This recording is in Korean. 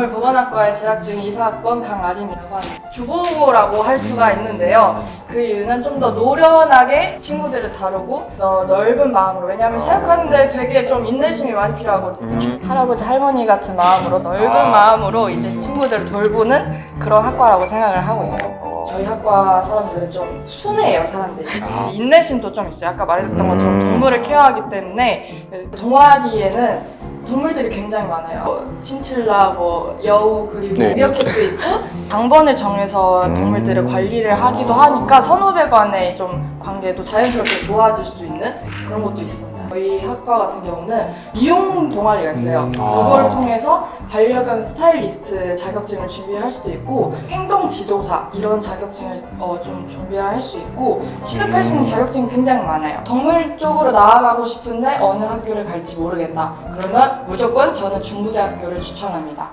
동물보건학과에 재학 중인 이사학번 강아린이라고 합니다. 주부라고 할 수가 있는데요. 그 이유는 좀 더 노련하게 친구들을 다루고 더 넓은 마음으로 왜냐하면 사육하는데 되게 좀 인내심이 많이 필요하거든요. 할아버지 할머니 같은 마음으로 넓은 마음으로 이제 친구들을 돌보는 그런 학과라고 생각을 하고 있어요. 저희 학과 사람들은 좀 순해요 사람들이 인내심도 좀 있어요 아까 말했던 것처럼 동물을 케어하기 때문에 동아리에는 동물들이 굉장히 많아요 뭐 친칠라, 뭐 여우 그리고 네. 미어캣도 있고 당번을 정해서 동물들을 관리를 하기도 하니까 선후배 간의 좀 관계도 자연스럽게 좋아질 수 있는 그런 것도 있습니다 저희 학과 같은 경우는 미용 동아리가 있어요 그걸 통해서 반려견 스타일리스트 자격증을 준비할 수도 있고 행동 지도사 이런 자격증을 어, 좀 준비할 수 있고 취득할 수 있는 자격증이 굉장히 많아요. 동물 쪽으로 나아가고 싶은데 어느 학교를 갈지 모르겠다. 그러면 무조건 저는 중부대학교를 추천합니다.